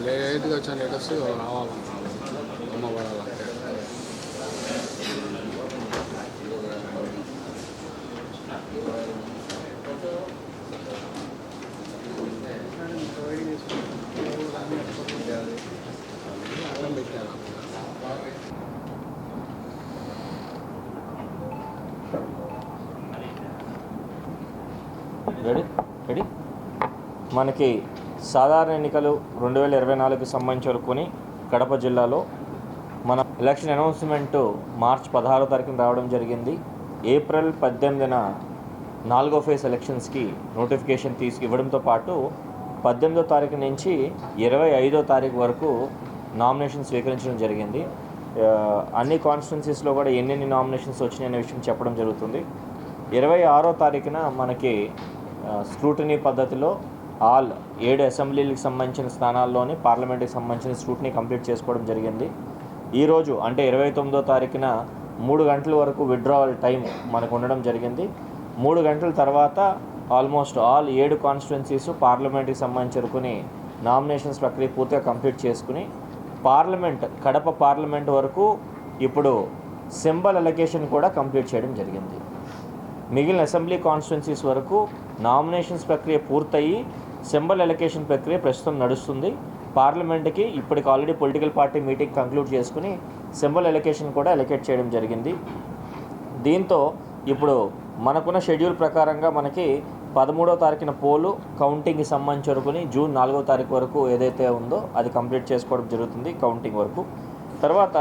లేట్గా వచ్చా లేట్ వస్తే రావాలి అమ్మ పడాలంటే అన్నం పెట్టాను రెడీ రెడీ మనకి సాధారణ ఎన్నికలు రెండు వేల ఇరవై నాలుగుకి సంబంధించి వరకుని కడప జిల్లాలో మన ఎలక్షన్ అనౌన్స్మెంట్ మార్చ్ పదహారో తారీఖున రావడం జరిగింది. ఏప్రిల్ పద్దెనిమిదిన నాలుగో ఫేజ్ ఎలక్షన్స్కి నోటిఫికేషన్ తీసుకు ఇవ్వడంతో పాటు పద్దెనిమిదో తారీఖు నుంచి ఇరవై ఐదో తారీఖు వరకు నామినేషన్ స్వీకరించడం జరిగింది. అన్ని కాన్స్టిట్యున్సీస్లో కూడా ఎన్నెన్ని నామినేషన్స్ వచ్చినాయి అనే విషయం చెప్పడం జరుగుతుంది. ఇరవై ఆరో తారీఖున మనకి స్క్రూటనీ పద్ధతిలో ఆల్ ఏడు అసెంబ్లీలకు సంబంధించిన స్థానాల్లోని పార్లమెంట్కి సంబంధించిన స్క్రూట్ని కంప్లీట్ చేసుకోవడం జరిగింది. ఈరోజు అంటే ఇరవై తొమ్మిదో తారీఖున మూడు గంటల వరకు విత్డ్రావల్ టైం మనకు ఉండడం జరిగింది. మూడు గంటల తర్వాత ఆల్మోస్ట్ ఆల్ ఏడు కాన్స్టిట్యున్సీస్ పార్లమెంట్కి సంబంధించి నామినేషన్స్ ప్రక్రియ పూర్తిగా కంప్లీట్ చేసుకుని పార్లమెంట్ కడప పార్లమెంట్ వరకు ఇప్పుడు సింబల్ అలొకేషన్ కూడా కంప్లీట్ చేయడం జరిగింది. మిగిలిన అసెంబ్లీ కాన్స్టిట్యున్సీస్ వరకు నామినేషన్స్ ప్రక్రియ పూర్తయి సింబల్ ఎలకేషన్ ప్రక్రియ ప్రస్తుతం నడుస్తుంది. పార్లమెంట్కి ఇప్పటికి already political party meeting conclude చేసుకుని సింబల్ ఎలకేషన్ కూడా ఎలకేట్ చేయడం జరిగింది. దీంతో ఇప్పుడు మనకున్న షెడ్యూల్ ప్రకారంగా మనకి పదమూడో తారీఖున పోలు కౌంటింగ్కి సంబంధించి వరకుని జూన్ నాలుగో తారీఖు వరకు ఏదైతే ఉందో అది కంప్లీట్ చేసుకోవడం జరుగుతుంది కౌంటింగ్ వరకు. తర్వాత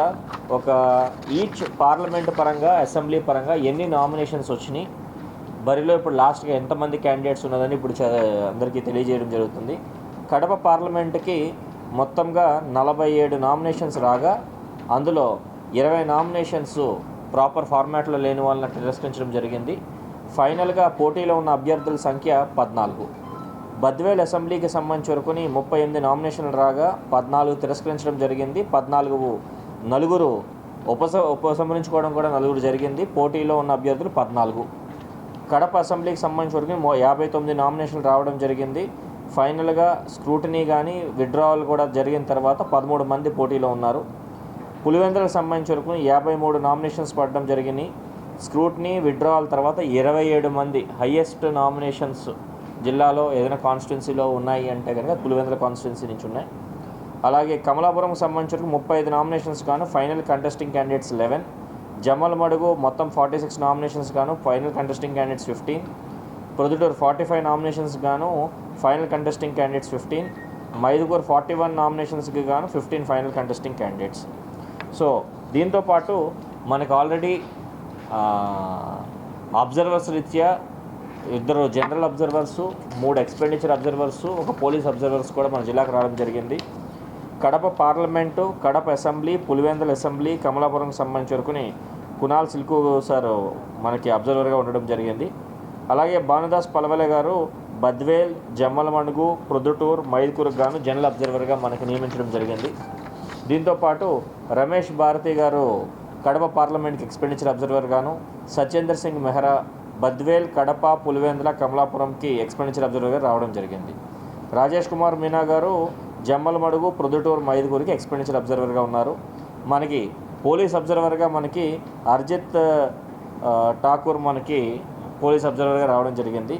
ఒక ఈచ్ పార్లమెంట్ పరంగా అసెంబ్లీ పరంగా ఎన్ని నామినేషన్స్ వచ్చినాయి బరిలో ఇప్పుడు లాస్ట్గా ఎంతమంది క్యాండిడేట్స్ ఉన్నదని ఇప్పుడు అందరికీ తెలియజేయడం జరుగుతుంది. కడప పార్లమెంట్కి మొత్తంగా నలభై ఏడు నామినేషన్స్ రాగా అందులో ఇరవై నామినేషన్స్ ప్రాపర్ ఫార్మాట్లో లేని వాళ్ళని తిరస్కరించడం జరిగింది. ఫైనల్గా పోటీలో ఉన్న అభ్యర్థుల సంఖ్య పద్నాలుగు. బద్వేల్ అసెంబ్లీకి సంబంధించి వరకుని ముప్పై ఎనిమిది నామినేషన్లు రాగా పద్నాలుగు తిరస్కరించడం జరిగింది. పద్నాలుగు నలుగురు ఉపస ఉపసంహరించుకోవడం కూడా నలుగురు జరిగింది. పోటీలో ఉన్న అభ్యర్థులు పద్నాలుగు. కడప అసెంబ్లీకి సంబంధించి వరకు మో- యాభై తొమ్మిది నామినేషన్లు రావడం జరిగింది. ఫైనల్గా స్క్రూటనీ కానీ విత్డ్రావల్ కూడా జరిగిన తర్వాత పదమూడు మంది పోటీలో ఉన్నారు. పులివెందులకు సంబంధించి వరకు యాభై మూడు నామినేషన్స్ పడడం జరిగినాయి స్క్రూటనీ విత్డ్రావల్ తర్వాత ఇరవై ఏడు మంది హయ్యెస్ట్ నామినేషన్స్ జిల్లాలో ఏదైనా కాన్స్టిట్యున్సీలో ఉన్నాయి అంటే కనుక పులివెందుల కాన్స్టిట్యున్సీ నుంచి ఉన్నాయి. అలాగే కమలాపురం సంబంధించి వరకు ముప్పై ఐదు నామినేషన్స్ గాను final contesting candidates eleven. Jammalamadugu మొత్తం ఫార్టీ సిక్స్ నామినేషన్స్ గాను final contesting candidates fifteen Proddatur forty five nominations గాను final contesting candidates fifteen Mydukur forty one నామినేషన్స్కి గాను fifteen final contesting candidates so దీంతో పాటు మనకు ఆల్రెడీ అబ్జర్వర్స్ రీత్యా ఇద్దరు జనరల్ అబ్జర్వర్స్ మూడు ఎక్స్పెండిచర్ అబ్జర్వర్స్ ఒక పోలీస్ అబ్జర్వర్స్ కూడా మన జిల్లాకు రావడం జరిగింది. Kadapa parliament Kadapa assembly Pulivendula assembly కమలాపురంకి సంబంధించి వరకుని కునాల్ సిల్కు సార్ మనకి అబ్జర్వర్గా ఉండడం జరిగింది. అలాగే భానుదాస్ పలవలే గారు బద్వేల్ జమ్మలమణుగు ప్రొద్దుటూర్ మైదుకూరుకు గాను జనరల్ అబ్జర్వర్గా మనకి నియమించడం జరిగింది. దీంతో పాటు రమేష్ భారతి గారు కడప పార్లమెంట్కి ఎక్స్పెండిచర్ అబ్జర్వర్ గాను సత్యేందర్ సింగ్ మెహ్రా బద్వేల్ కడప పులివేంద్ర కమలాపురంకి ఎక్స్పెండిచర్ అబ్జర్వర్గా రావడం జరిగింది. రాజేష్ కుమార్ మీనా గారు జమ్మలమడుగు ప్రొద్దుటూరు మైదుగురికి ఎక్స్పెండిచర్ అబ్జర్వర్గా ఉన్నారు. మనకి పోలీస్ అబ్జర్వర్గా మనకి అర్జిత్ ఠాకూర్ మనకి పోలీస్ అబ్జర్వర్గా రావడం జరిగింది.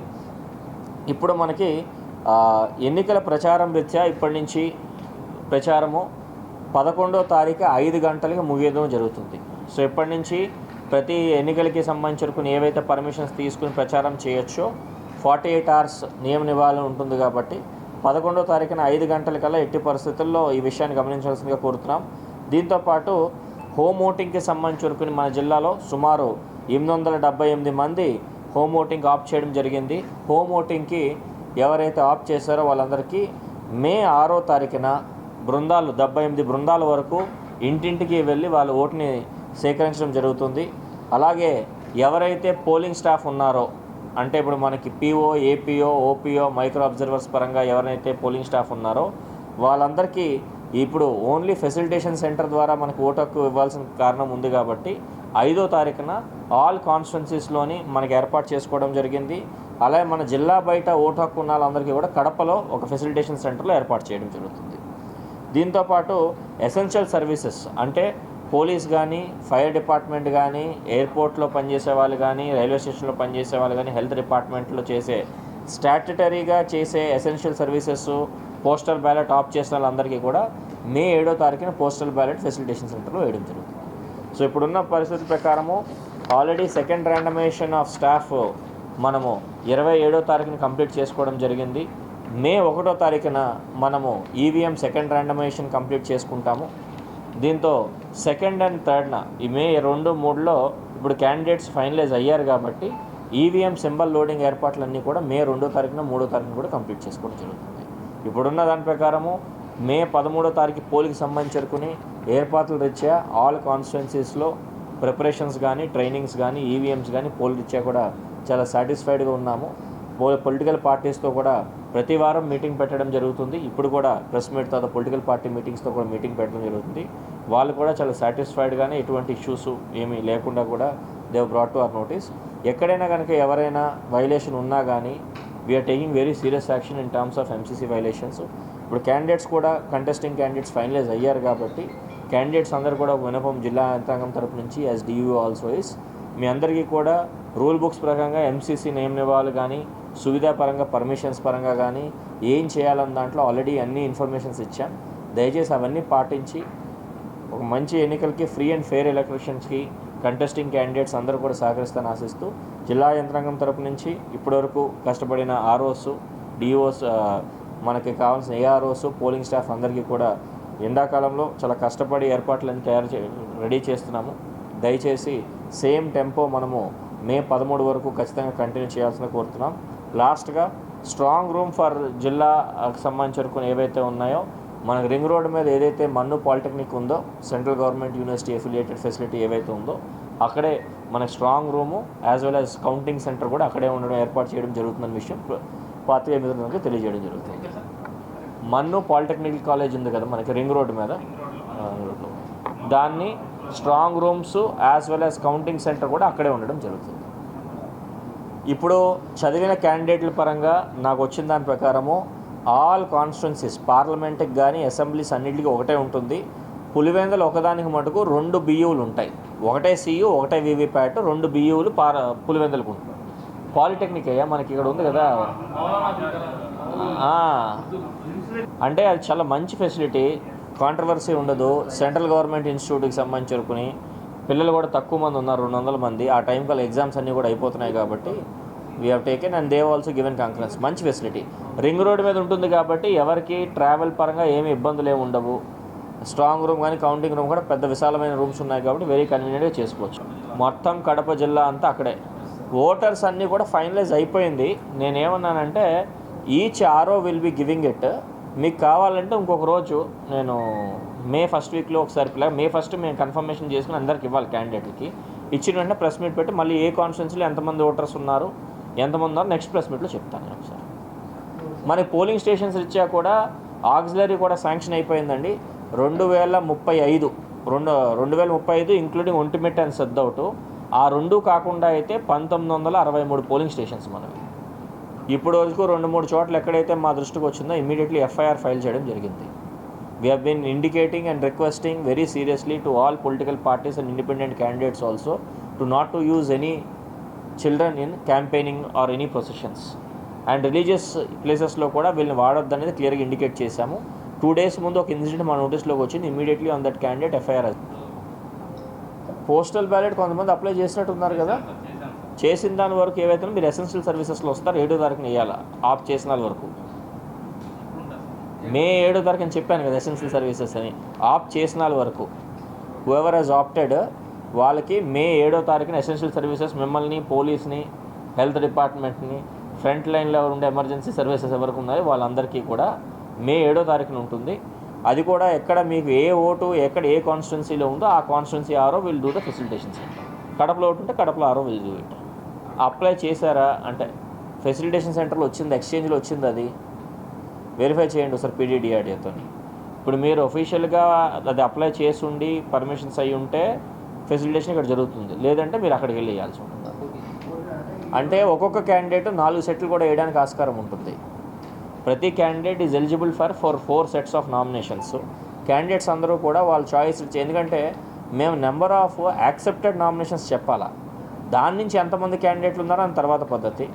ఇప్పుడు మనకి ఎన్నికల ప్రచారం రీత్యా ఇప్పటి నుంచి ప్రచారము పదకొండో తారీఖు ఐదు గంటలకి ముగియడం జరుగుతుంది. సో ఇప్పటి నుంచి ప్రతి ఎన్నికలకి సంబంధించిన ఏవైతే పర్మిషన్స్ తీసుకుని ప్రచారం చేయొచ్చో ఫార్టీ ఎయిట్ అవర్స్ నియమ నివారణ ఉంటుంది కాబట్టి పదకొండో తారీఖున ఐదు గంటలకల్లా ఎట్టి పరిస్థితుల్లో ఈ విషయాన్ని గమనించాల్సిందిగా కోరుతున్నాం. దీంతోపాటు హోమ్ ఓటింగ్కి సంబంధించి వరకుని మన జిల్లాలో సుమారు ఎనిమిది వందల డెబ్బై ఎనిమిది మంది హోమ్ ఓటింగ్ ఆఫ్ చేయడం జరిగింది. హోమ్ ఓటింగ్కి ఎవరైతే ఆప్ చేశారో వాళ్ళందరికీ మే ఆరో తారీఖున బృందాలు డెబ్బై ఎనిమిది బృందాల వరకు ఇంటింటికి వెళ్ళి వాళ్ళ ఓటుని సేకరించడం జరుగుతుంది. అలాగే ఎవరైతే పోలింగ్ స్టాఫ్ ఉన్నారో అంటే ఇప్పుడు మనకి PO APO OPO micro observers పరంగా ఎవరైతే పోలింగ్ స్టాఫ్ ఉన్నారో వాళ్ళందరికీ ఇప్పుడు ఓన్లీ ఫెసిలిటేషన్ సెంటర్ ద్వారా మనకు ఓటు హక్కు ఇవ్వాల్సిన కారణం ఉంది కాబట్టి ఐదో తారీఖున ఆల్ కాన్స్టిట్యున్సీస్లోని మనకి ఏర్పాటు చేసుకోవడం జరిగింది. అలాగే మన జిల్లా బయట ఓటు హక్కు ఉన్న వాళ్ళందరికీ కూడా కడపలో ఒక ఫెసిలిటేషన్ సెంటర్లో ఏర్పాటు చేయడం జరుగుతుంది. దీంతోపాటు ఎసెన్షియల్ సర్వీసెస్ అంటే పోలీస్ కానీ ఫైర్ డిపార్ట్మెంట్ కానీ ఎయిర్పోర్ట్లో పనిచేసే వాళ్ళు కానీ రైల్వే స్టేషన్లో పనిచేసే వాళ్ళు కానీ హెల్త్ డిపార్ట్మెంట్లో చేసే స్టాట్యుటరీగా చేసే essential services postal ballot of చేసిన వాళ్ళందరికీ కూడా మే ఏడో తారీఖున పోస్టల్ బ్యాలెట్ ఫెసిలిటేషన్ సెంటర్లో వేయడం జరుగుతుంది. సో ఇప్పుడున్న పరిస్థితి ప్రకారము already second randomization of staff మనము ఇరవై ఏడో తారీఖున కంప్లీట్ చేసుకోవడం జరిగింది. మే ఒకటో తారీఖున మనము ఈవీఎం సెకండ్ ర్యాండమైజేషన్ కంప్లీట్ చేసుకుంటాము. దీంతో సెకండ్ అండ్ థర్డ్న ఈ మే రెండు మూడులో ఇప్పుడు క్యాండిడేట్స్ ఫైనలైజ్ అయ్యారు కాబట్టి ఈవీఎం సింబల్ లోడింగ్ ఏర్పాట్లన్నీ కూడా మే రెండో తారీఖున మూడో తారీఖున కూడా కంప్లీట్ చేసుకోవడం జరుగుతుంది. ఇప్పుడున్న దాని ప్రకారము మే పదమూడో తారీఖు పోలికి సంబంధించుకుని ఏర్పాట్లు రీత్యా ఆల్ కాన్స్టిట్యున్సీస్లో ప్రిపరేషన్స్ కానీ ట్రైనింగ్స్ కానీ ఈవీఎంస్ కానీ పోల్ రీత్యా కూడా చాలా సాటిస్ఫైడ్గా ఉన్నాము. పొలిటికల్ పార్టీస్తో కూడా ప్రతి వారం మీటింగ్ పెట్టడం జరుగుతుంది. ఇప్పుడు కూడా ప్రెస్ మీట్ తర్వాత పొలిటికల్ పార్టీ మీటింగ్స్తో కూడా మీటింగ్ పెట్టడం జరుగుతుంది. వాళ్ళు కూడా చాలా సాటిస్ఫైడ్గానే ఎటువంటి ఇష్యూస్ ఏమీ లేకుండా కూడా they've brought to our notice ఎక్కడైనా కనుక ఎవరైనా వైలేషన్ ఉన్నా కానీ we are taking very serious action in terms of MCC violations ఇప్పుడు క్యాండిడేట్స్ కూడా కంటెస్టింగ్ క్యాండిడేట్స్ ఫైనలైజ్ అయ్యారు కాబట్టి క్యాండిడేట్స్ అందరూ కూడా వినపం జిల్లా యంత్రాంగం తరపు నుంచి యాజ్ డియూ ఆల్సో ఇస్ మీ అందరికీ కూడా రూల్ బుక్స్ ప్రకారంగా ఎంసీసీ నేమ్ నివాళులు కానీ సువిధా పరంగా పర్మిషన్స్ పరంగా కానీ ఏం చేయాలన్న దాంట్లో ఆల్రెడీ అన్ని ఇన్ఫర్మేషన్స్ ఇచ్చాం. దయచేసి అవన్నీ పాటించి ఒక మంచి ఎన్నికలకి ఫ్రీ అండ్ ఫెయిర్ ఎలక్షన్స్కి కంటెస్టింగ్ క్యాండిడేట్స్ అందరూ కూడా సహకరిస్తాను ఆశిస్తూ జిల్లా యంత్రాంగం తరపు నుంచి ఇప్పటివరకు కష్టపడిన ఆర్ఓస్ డిఓస్ మనకి కావాల్సిన ఏఆర్ఓస్ పోలింగ్ స్టాఫ్ అందరికీ కూడా ఎండాకాలంలో చాలా కష్టపడి ఏర్పాట్లను తయారు చే రెడీ చేస్తున్నాము. దయచేసి సేమ్ టెంపో మనము మే పదమూడు వరకు ఖచ్చితంగా కంటిన్యూ చేయాల్సిన కోరుతున్నాం. లాస్ట్గా స్ట్రాంగ్ రూమ్ ఫర్ జిల్లాకు సంబంధించి వరకు ఏవైతే ఉన్నాయో మనకు రింగ్ రోడ్ మీద ఏదైతే మన్ను పాలిటెక్నిక్ ఉందో central government university affiliated facility ఏవైతే ఉందో అక్కడే మనకు strong room as well as counting centre కూడా అక్కడే ఉండడం ఏర్పాటు చేయడం జరుగుతుందన్న విషయం పాత్రికేయ మిత్రులకు తెలియజేయడం జరుగుతుంది. మన్ను పాలిటెక్నిక్ కాలేజ్ ఉంది కదా మనకి రింగ్ రోడ్ మీద? దాన్ని strong rooms as well as counting centre కూడా అక్కడే ఉండడం జరుగుతుంది. ఇప్పుడు చదివిన క్యాండిడేట్ల పరంగా నాకు వచ్చిన దాని ప్రకారము ఆల్ కాన్స్టిట్యున్సీస్ పార్లమెంట్కి కానీ అసెంబ్లీస్ అన్నింటికి ఒకటే ఉంటుంది. పులివెందులు ఒకదానికి మటుకు రెండు బియ్యూలు ఉంటాయి. ఒకటే సీయూ ఒకటే వివిప్యాట్ రెండు బియ్యూలు పార పులివెందులకు ఉంటుంది. పాలిటెక్నిక్ అయ్యా మనకి ఇక్కడ ఉంది కదా. అంటే అది చాలా మంచి ఫెసిలిటీ. కాంట్రవర్సీ ఉండదు. సెంట్రల్ గవర్నమెంట్ ఇన్స్టిట్యూట్కి సంబంధించి వరకుని పిల్లలు కూడా తక్కువ మంది ఉన్నారు రెండు వందల మంది. ఆ టైం కల్లా ఎగ్జామ్స్ అన్నీ కూడా అయిపోతున్నాయి కాబట్టి we have taken and they've also given conference మంచి ఫెసిలిటీ. రింగ్ రోడ్ మీద ఉంటుంది కాబట్టి ఎవరికి ట్రావెల్ పరంగా ఏమి ఇబ్బందులు ఏమి ఉండవు. స్ట్రాంగ్ రూమ్ కానీ కౌంటింగ్ రూమ్ కూడా పెద్ద విశాలమైన రూమ్స్ ఉన్నాయి కాబట్టి వెరీ కన్వీనియంట్గా చేసుకోవచ్చు. మొత్తం కడప జిల్లా అంతా అక్కడే. ఓటర్స్ అన్నీ కూడా ఫైనలైజ్ అయిపోయింది. నేనేమన్నానంటే ఈచ్ ఆరో విల్ బి గివింగ్ ఇట్ మీకు కావాలంటే ఇంకొక రోజు నేను మే ఫస్ట్ వీక్లో ఒకసారి పిల్ల మే ఫస్ట్ మేము కన్ఫర్మేషన్ చేసుకుని అందరికి ఇవ్వాలి క్యాండిడేట్లకి ఇచ్చిన వెంటనే ప్రెస్ మీట్ పెట్టి మళ్ళీ ఏ కాన్ఫరెన్స్లో ఎంతమంది ఓటర్స్ ఉన్నారు ఎంతమంది ఉన్నారు నెక్స్ట్ ప్రెస్ మీట్లో చెప్తాను నేను ఒకసారి. మన పోలింగ్ స్టేషన్స్ ఇచ్చా కూడా ఆక్సిలరీ కూడా శాంక్షన్ అయిపోయిందండి. రెండు వేల ముప్పై ఐదు. రెండు రెండు వేల ముప్పై ఐదు ఇంక్లూడింగ్ ఒంటిమిట్ అండ్ సద్దౌట్ ఆ రెండు కాకుండా అయితే పంతొమ్మిది వందల అరవై మూడు పోలింగ్ స్టేషన్స్ మనవి. ఇప్పుడు వరకు రెండు మూడు చోట్ల ఎక్కడైతే మా దృష్టికి వచ్చిందో ఇమీడియట్లీ ఎఫ్ఐఆర్ ఫైల్ చేయడం జరిగింది. We have been indicating and requesting very seriously to all political parties and independent candidates also to not to use any children in campaigning or any processions and religious ప్లేసెస్లో కూడా వీళ్ళని వాడొద్దు అనేది క్లియర్గా indicate చేశాము. Two days ముందు ఒక incident మా నోటీస్లోకి వచ్చింది. Immediately on that candidate FIR postal ballot కొంతమంది అప్లై చేసినట్టు ఉన్నారు కదా? చేసిన దాని వరకు ఏవైతే మీరు ఎసెన్షియల్ సర్వీసెస్లో వస్తారు. ఏడో తారీఖున వేయాలా ఆఫ్ చేసిన వరకు. మే ఏడో తారీఖు అని చెప్పాను కదా ఎసెన్షియల్ సర్వీసెస్ అని. ఆఫ్ చేసిన వరకు. హూఎవర్ హెజ్ ఆప్టెడ్ వాళ్ళకి మే ఏడో తారీఖున ఎసెన్షియల్ సర్వీసెస్ మిమ్మల్ని పోలీస్ని హెల్త్ డిపార్ట్మెంట్ని ఫ్రంట్ లైన్లో ఉండే ఎమర్జెన్సీ సర్వీసెస్ ఎవరికి ఉన్నాయో వాళ్ళందరికీ కూడా మే ఏడో తారీఖున ఉంటుంది. అది కూడా ఎక్కడ మీకు ఏ ఓటు ఎక్కడ ఏ కాన్స్టిట్యున్సీలో ఉందో ఆ constituency RO will do the facilitation centre కడపలో ఓటు ఉంటే కడపలో ఆరో విల్ డూ ఇట్. అప్లై చేశారా? అంటే ఫెసిలిటేషన్ సెంటర్లో వచ్చింది ఎక్స్చేంజ్లో వచ్చింది అది. వెరిఫై చేయండి ఒకసారి పీడీడీఆర్డీతో ఇప్పుడు మీరు అఫీషియల్గా అది అప్లై చేసి ఉండి పర్మిషన్స్ అయి ఉంటే ఫెసిలిటేషన్ ఇక్కడ జరుగుతుంది. లేదంటే మీరు అక్కడికి వెళ్ళి వేయాల్సి ఉంటుంది. అంటే ఒక్కొక్క క్యాండిడేట్ నాలుగు సెట్లు కూడా వేయడానికి ఆస్కారం ఉంటుంది. ప్రతి candidate is eligible for for four sets of nominations candidates అందరూ కూడా వాళ్ళ చాయిస్ ఎందుకంటే మేము నెంబర్ ఆఫ్ యాక్సెప్టెడ్ నామినేషన్స్ చెప్పాలా? దాని నుంచి ఎంతమంది క్యాండిడేట్లు ఉన్నారో అని తర్వాత పద్ధతి.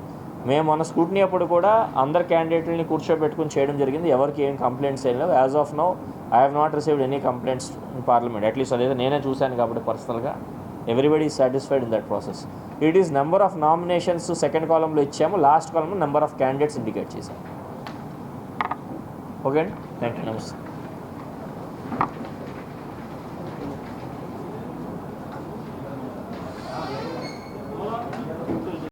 మేము మన స్కూటినీ అప్పుడు కూడా అందరు క్యాండిడేట్లని కూర్చోబెట్టుకుని చేయడం జరిగింది. ఎవరికి ఏం కంప్లైంట్స్ ఏం లేవు. As of now I have not received any complaints in parliament at least అదే నేనే చూశాను కాబట్టి పర్సనల్గా everybody is satisfied in that process it is number of nominations second కాలంలో ఇచ్చాము. లాస్ట్ కాలంలో నెంబర్ ఆఫ్ క్యాండిడేట్స్ ఇండికేట్ చేశాము ఓకే అండి థ్యాంక్ యూ నమస్తే